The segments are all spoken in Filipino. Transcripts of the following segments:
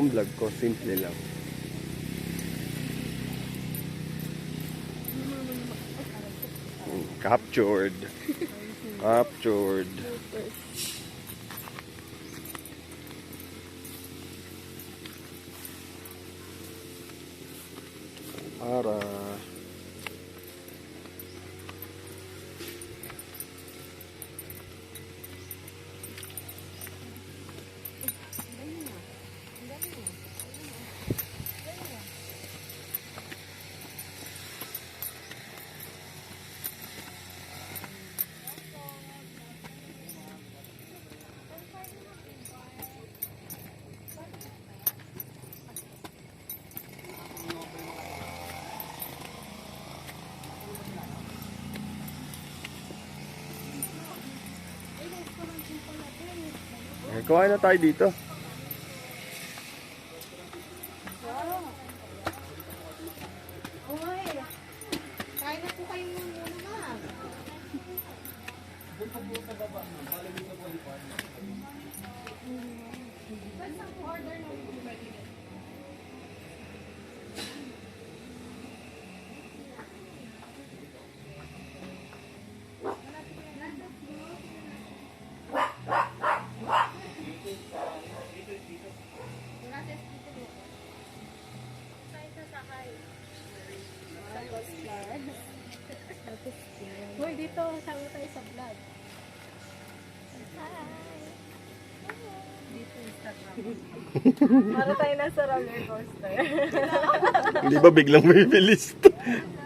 ang vlog ko. Simple lang. Mm, Captured. Captured. Para. Kuhain na tayo dito. Uy, dito, sama tayo sa vlog. Para tayo nasa roller coaster. Hindi ba biglang may bilis to?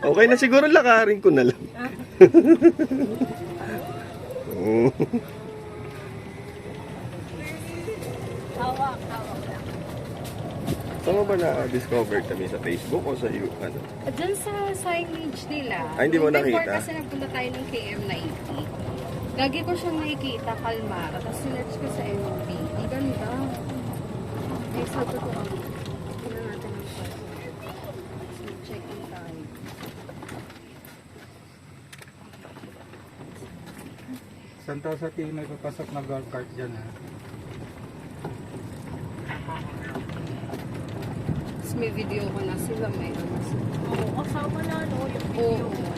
Okay na siguro lakarin ko na lang. Oo. Saan mo ba na-discover kami sa Facebook o sa iyo? Ano? Diyan sa signage nila. Ay, hindi mo Nung Before nakita? kasi nagpunta tayo ng KM na 80. Lagi ko siyang nakikita, Kalmar. Tapos sinerch ko sa MOB. Ang ganda. Eh, sa totoo. Tignan natin ang password. So, check in tayo. Santa sa tingin may papasok na golf cart dyan ha. May video ko na sila. May ano sila. Oo, kasama na, no, yung Oo. video.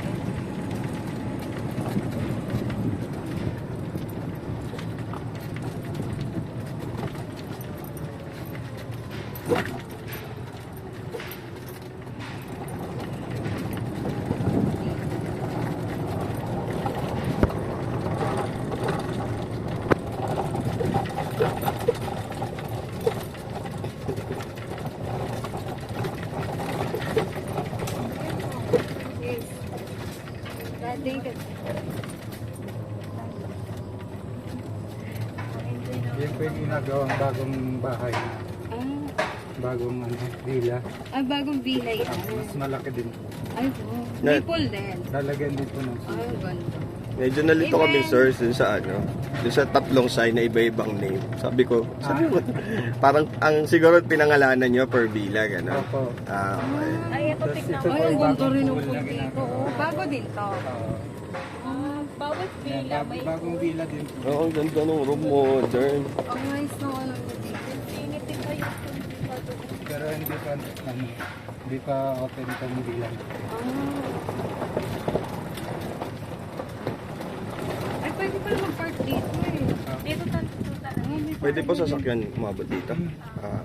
Yes. Dating ka. Yan po ginagawang bagong bahay. Ah, Bagong ano, villa. ah, bagong villa yan. Mas malaki din. Ay, wow. Na- Maple din. Lalagyan dito ng Ay, ang ganda. Medyo nalito kami sir dun sa ano, dun sa tatlong sign na iba-ibang name. Sabi ko, sabi mo, parang ang siguro pinangalanan nyo per villa, gano'n. Opo. Ah, okay. Ay, ito, Tapos tignan ito mo. Ay, ang ganda bagong rin ng pool na pool dito. ginagawa. oh. Bago din to. Ah, Yan, bag- bagong villa din. Oo, ang ganda ng room mo, Dern. Ang nice na ano dito. infinity pa yung. Pero hindi pa, ano, hindi pa open itong villa. Ah. Ay, pwede pala mag-park dito eh. Dito tayo talaga. Ah, Pwede po parking. sasakyan umabot dito. Ah,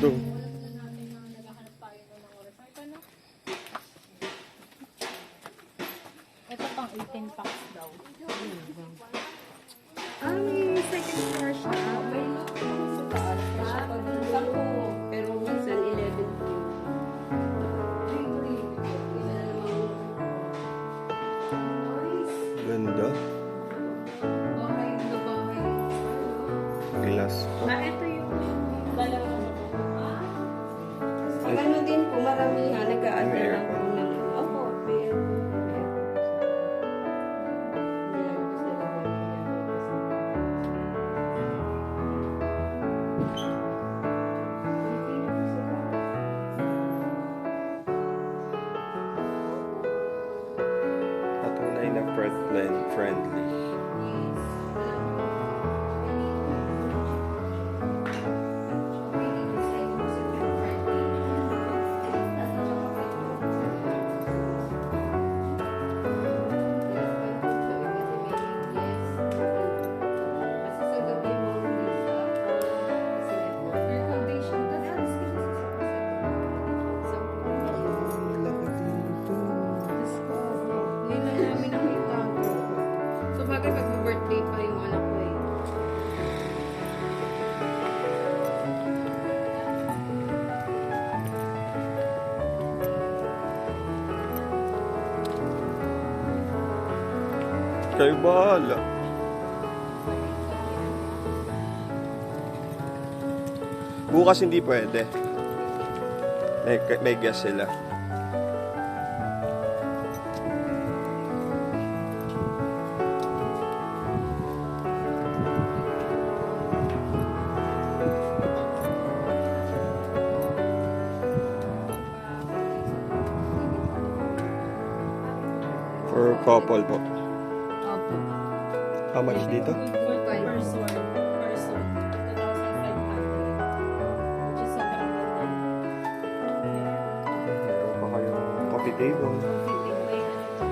Ganda. Kayo bahala. Bukas hindi pwede. May, may guest sila. For couple po. How much dito? For person. Person. 2,500. Which is. Meron pa kayong coffee table. May ano to.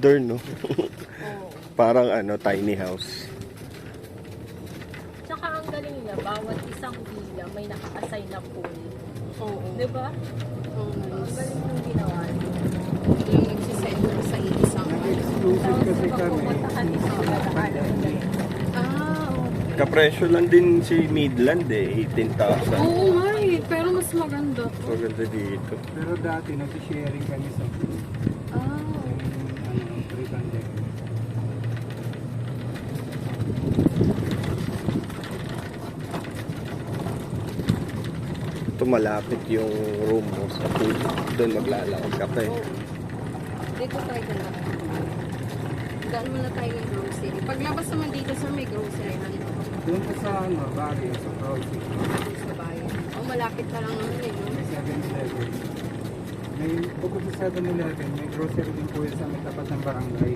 Modern, no? Oo. Parang ano, tiny house. Tsaka ang galing niya, bawat isang villa may naka-assign na pool. Oo. Di ba? Oo, Ang nice. galing yung ginawa. Yung nagsisend sa isang Exclusive kasi Tapos kami. Ah, okay. Kapresyo lang din si Midland eh, 18,000. Oo nga eh, pero mas maganda to. Maganda dito. Pero dati, nag-sharing kami sa Ah, ano, pre-pandemic. Ito malapit yung room mo sa pool. Doon maglalakad ka pa eh. Dito tayo na. Daan muna tayo ng grocery. Paglabas naman dito sir, may grocery na dito. Doon pa sa ano, Baguio, sa Crossing. Sa bayan. O malapit na lang naman eh. No? May 7-Eleven. May, bukod sa 7-Eleven, may grocery din po yun sa may tapat ng barangay.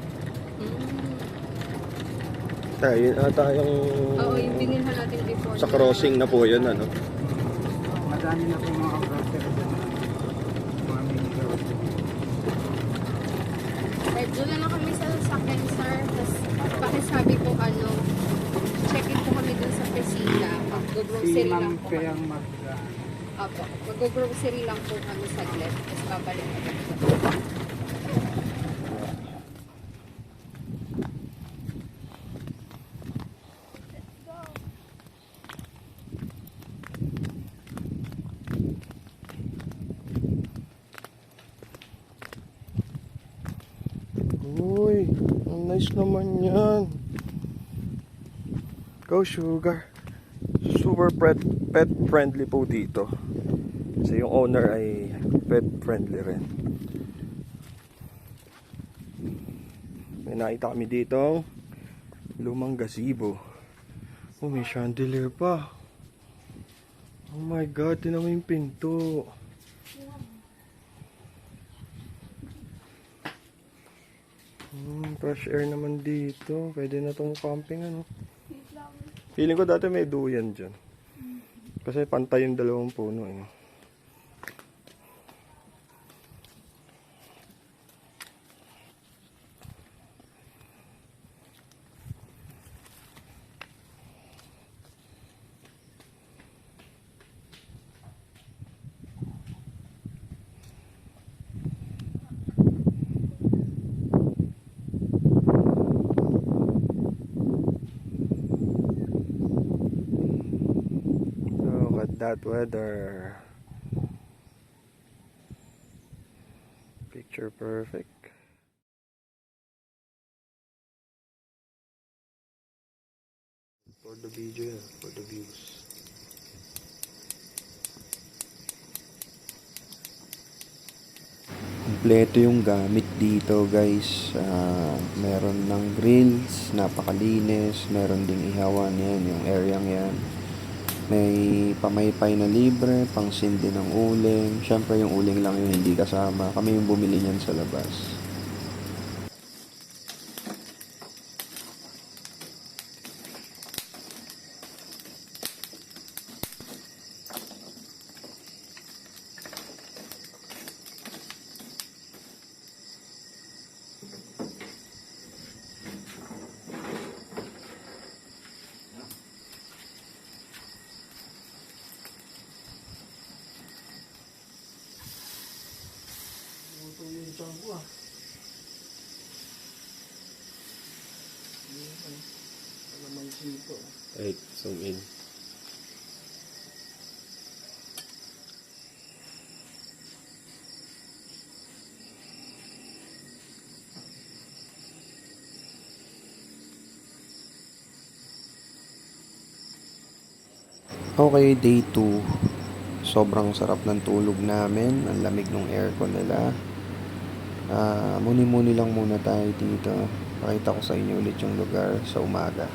Mm. Tayo, ata yung... Oo, yung binilhan natin before. Sa crossing na po yun, ano? Madami na po mga grocery doon. Mga mini grocery. Doon na lang kami sa sakyan, sir. Tapos, pakisabi po, ano, check-in po kami doon sa Pesina. Si Mag-grocery lang ma'am po kayang kami. mag... ah, Apo, mag-grocery lang po kami saglit. Tapos babalik kami. Uy, ang nice naman yan. Go sugar. Super pet, pet friendly po dito. Kasi yung owner ay pet friendly rin. May nakita kami dito lumang gazebo. Oh, may chandelier pa. Oh my God, tinan yung pinto. Fresh air naman dito. Pwede na tong camping ano. Feeling ko dati may duyan dyan. Kasi pantay yung dalawang puno eh. Look at that weather. Picture perfect. For the video, for the views. Kompleto yung gamit dito guys. Ah, meron ng grills, napakalinis. Meron ding ihawan yan, yung area yan. May pamaypay na libre, pang sindi ng uling. Siyempre yung uling lang yung hindi kasama. Kami yung bumili niyan sa labas. Right, zoom in. Okay, day 2. Sobrang sarap ng tulog namin. Ang lamig ng aircon nila. Ah, muni-muni lang muna tayo dito. Pakita ko sa inyo ulit yung lugar sa umaga.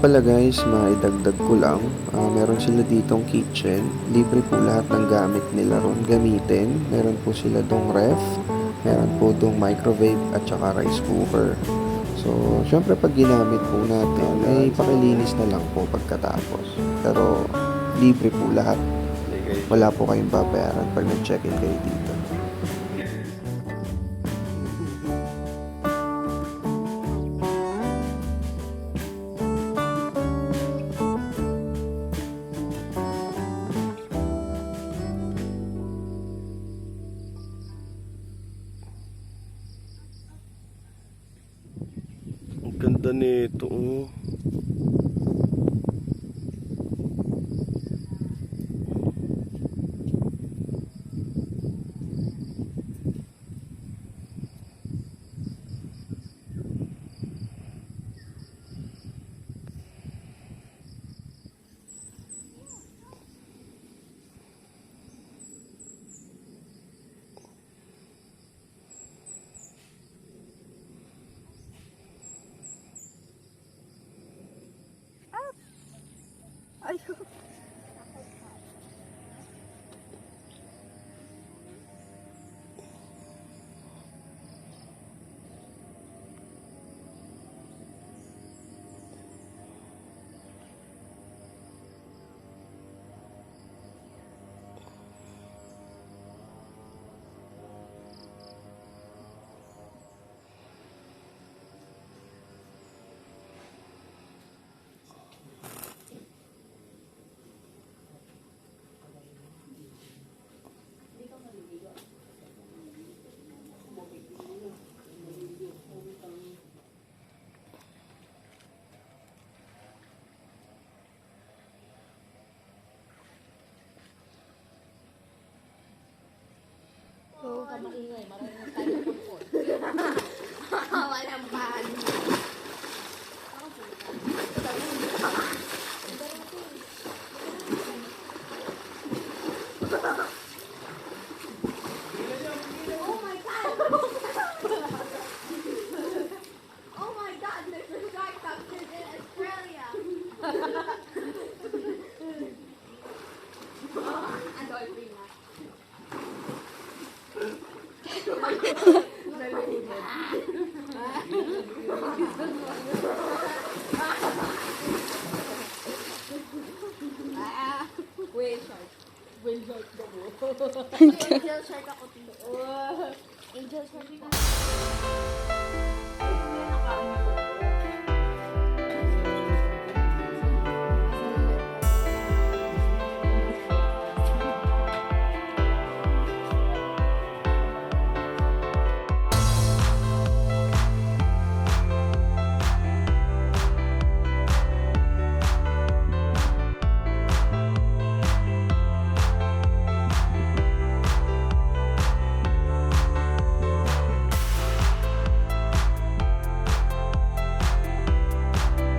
Pala guys, maidagdag ko lang. Ah, meron sila ditong kitchen. Libre po lahat ng gamit nila ron gamitin. Meron po sila dong ref. Meron po dong microwave at saka rice cooker. So, syempre pag ginamit po natin, ay pakilinis na lang po pagkatapos. Pero, libre po lahat. Wala po kayong babayaran pag nag-check-in kayo dito. Ganda nito. Oh. 아이 มาเรื่อยมาเรื่อไปทุกคนเอาไว้ทำการ 저, 저, 저.